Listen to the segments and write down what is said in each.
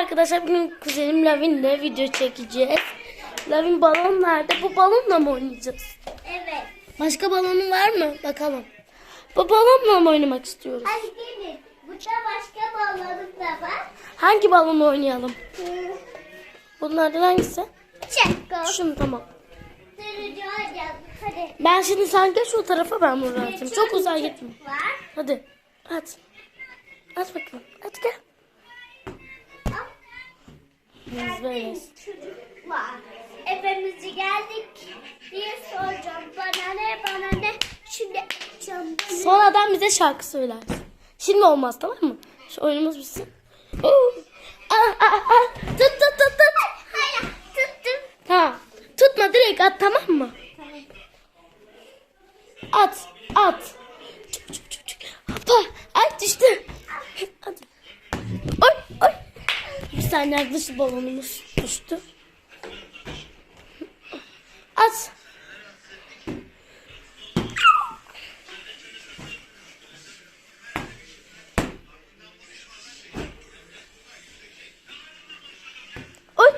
arkadaşlar bugün kuzenim Lavin'le video çekeceğiz. Lavin balon nerede? Bu balonla mı oynayacağız? Evet. Başka balonun var mı? Bakalım. Bu balonla mı oynamak istiyoruz? Hadi gelin. Burada başka balonum da var. Hangi balonla oynayalım? Bunlardan hangisi? Çekko. Şunu tamam. Hadi. Ben şimdi sen geç o tarafa ben buradan atayım. Çok uzağa gitme. Var. Hadi. At. At bakalım. At gel. Biz böyle. Çocuklar. Efemizce geldik. Bir soracağım. Bana ne bana ne. Şimdi bana. Sonradan bize şarkı söylersin. Şimdi olmaz tamam mı? Şu oyunumuz bitsin. Aa, aa, aa. Tut tut tut tut. Hayır. Tuttum. Tamam. Tutma direkt at tamam mı? Tamam. At. At. Çık çık çık çık. Hoppa. Ay düştü. Hadi. Oy oy. Bir saniye arkadaşlar balonumuz düştü. At. Oy.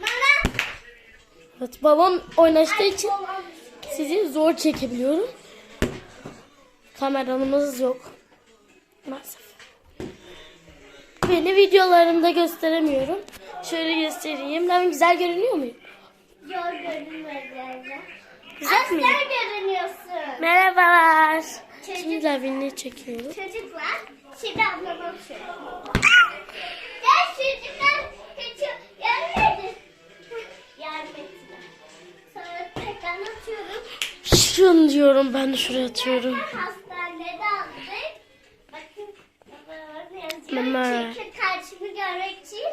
Bana. Evet, balon oynaştığı için sizi zor çekebiliyorum. Kameramız yok. Maalesef. Beni videolarımda gösteremiyorum. Şöyle göstereyim. Ben güzel görünüyor muyum? Yol görünmedi. Güzel miyim? Aslan görünüyorsun. Merhabalar. Çocuk- Şimdi Lavin'i çekiyorum. Çocuklar, şimdi ablama açıyorum. Gel çocuklar, hiç gelmedi. Yardım ettiler. Sonra tekrar atıyorum. Şunu diyorum ben de şuraya atıyorum. Hastanede Mama. Çünkü karşımı görmek için.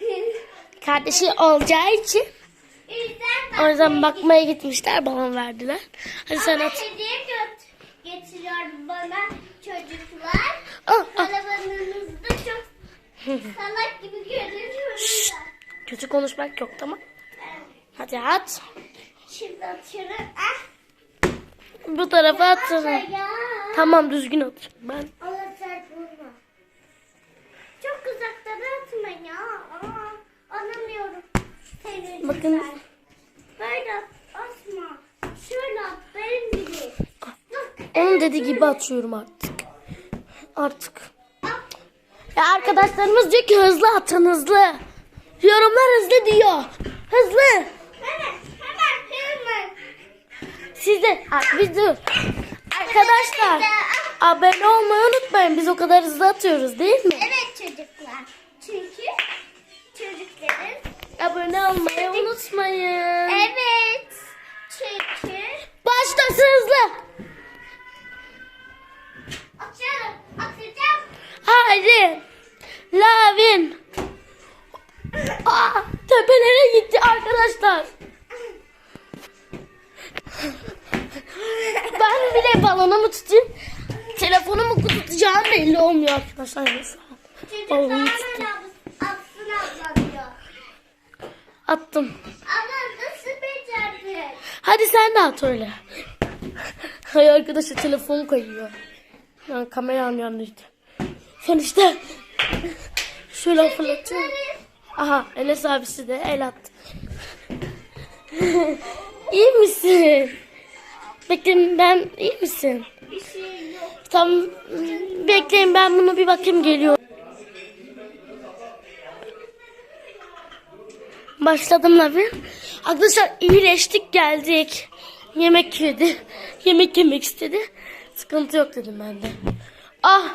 Kardeşi olacağı için O yüzden bakmaya gitmişler balon verdiler. Hadi sen Ama at. hediye göt getiriyor bana çocuklar. Al, al. Kalabalığınızda çok salak gibi görünüyoruz. Kötü konuşmak yok tamam. Hadi at. Şimdi atıyorum. Ah, Bu tarafa aşağıya. Tamam düzgün at. Ben Bakın. Böyle atma. Şöyle at benim gibi. Onun dediği gibi atıyorum artık. Artık. Ya arkadaşlarımız diyor ki hızlı atın hızlı. Yorumlar hızlı diyor. Hızlı. Hemen, hemen, hemen. Siz de bir dur. Arkadaşlar abone olmayı unutmayın. Biz o kadar hızlı atıyoruz değil mi? Evet çocuklar. Çünkü çocukların Abone olmayı unutmayın. Evet. Çünkü Başlasın hızlı. atıyorum. Atacağım. Haydi. Lavin. Aa, tepelere gitti arkadaşlar. Ben bile balonumu tutayım. Telefonumu tutacağım belli olmuyor arkadaşlar. Çocuklar Attım. Ablam nasıl becerdin? Hadi sen de at öyle. Hay arkadaşlar telefon kayıyor. Yani kameram yanlıştı. Sen işte şöyle fırlatıyorum. Aha Enes abisi de el attı. iyi misin? Bekleyin ben iyi misin? Bir şey yok. Tam bekleyin ben bunu bir bakayım geliyor. Başladım Lavin. Arkadaşlar iyileştik geldik. Yemek yedi. Yemek yemek istedi. Sıkıntı yok dedim ben de. Ah.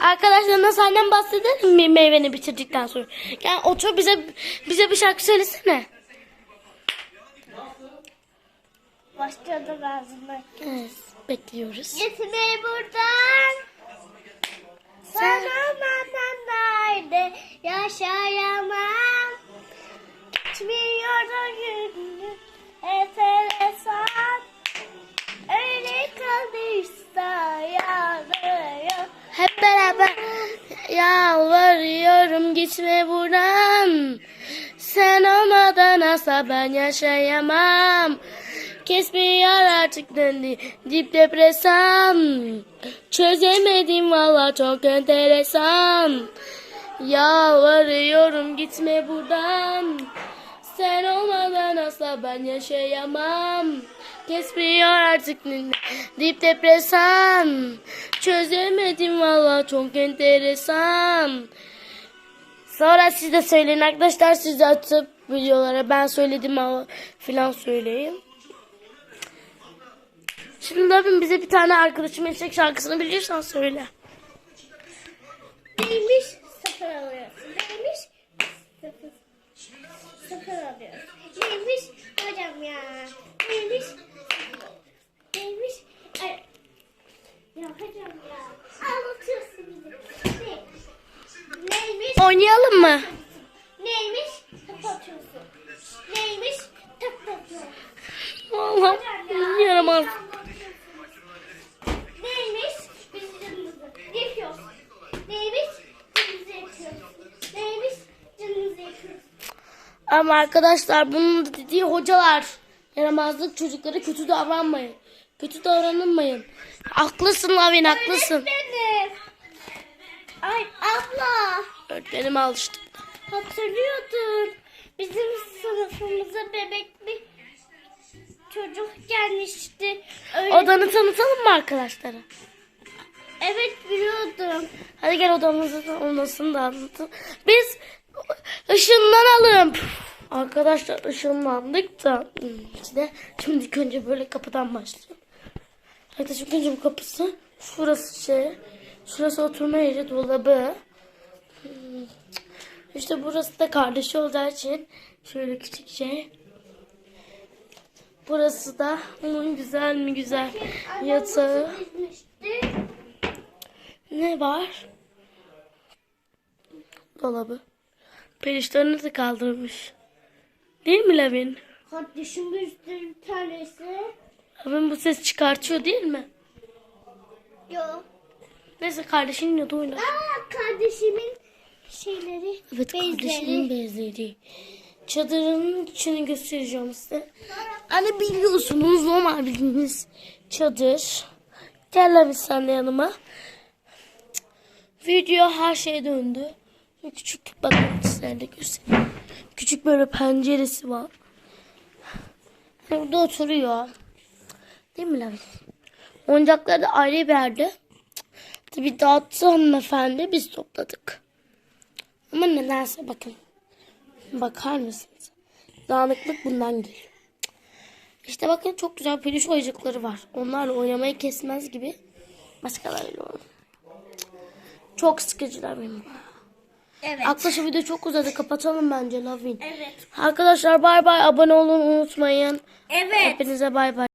Arkadaşlar nasıl annem bahsedelim mi meyveni bitirdikten sonra? Yani otur bize bize bir şarkı söylesene. Başladı ağzımdan. Evet, bekliyoruz. Gitme buradan. Sen olmadan nerede yaşayamam. Gitmiyor da günlük enteresan. Öyle kaldıysa yanıyor. Hep beraber yalvarıyorum gitme buradan. Sen olmadan asla ben yaşayamam. Kesmiyor artık döndü dip depresan. Çözemedim valla çok enteresan. Yalvarıyorum gitme buradan. Sen olmadan asla ben yaşayamam. Kesmiyor artık ninni dip depresan. Çözemedim valla çok enteresan. Sonra siz de söyleyin arkadaşlar siz atıp videolara ben söyledim ama filan söyleyin. Şimdi abim bize bir tane arkadaşım eşek şarkısını biliyorsan söyle. Neymiş? Sıfır alıyorsun. Sıfır alıyorsun. Neymiş? Hocam ya. Neymiş? Neymiş? Ay. Ya hocam ya. Anlatıyorsun bizi. Ne? Neymiş? Oynayalım mı? Neymiş? Kapatıyorsun. Neymiş? Ama arkadaşlar bunun dediği hocalar. Yaramazlık çocuklara kötü davranmayın. Kötü davranılmayın. Haklısın Lavin haklısın. Öğretmenim. Ay abla. Öğretmenim alıştık. Hatırlıyordun. Bizim sınıfımıza bebek bir çocuk gelmişti. Öyle... Odanı tanıtalım mı arkadaşlara? Evet biliyordum. Hadi gel odamızı da odasını da anlatın. Biz ışınlanalım. Arkadaşlar ışınlandık da işte şimdi ilk önce böyle kapıdan başlayalım. Arkadaşlar ilk önce bu kapısı. Şurası şey. Şurası oturma yeri dolabı. İşte burası da kardeşi olacağı için şöyle küçük şey. Burası da onun güzel mi güzel yatağı. Ne var? Dolabı. Perişlerini de kaldırmış. Değil mi Lavin? Kardeşim üstü bir tanesi. Lavin bu ses çıkartıyor değil mi? Yok. Neyse kardeşinin yanında oynar. Aa kardeşimin şeyleri. Evet bezleri. kardeşinin bezleri. Çadırın içini göstereceğim size. Hani biliyorsunuz normal bildiğiniz çadır. Gel Lavin sen de yanıma. Video her şeye döndü. Küçük bakın size de göstereyim. Küçük böyle penceresi var. Burada oturuyor. Değil mi Lavin? Oyuncakları da ayrı bir yerde. Tabii dağıttı hanımefendi biz topladık. Ama nedense bakın. Bakar mısınız? Dağınıklık bundan geliyor. İşte bakın çok güzel peluş oyuncakları var. Onlarla oynamayı kesmez gibi başkalarıyla oynuyor. Çok sıkıcılar benim. Evet. Arkadaşlar video çok uzadı. Kapatalım bence Lavin. Evet. Arkadaşlar bay bay. Abone olun unutmayın. Evet. Hepinize bay bay.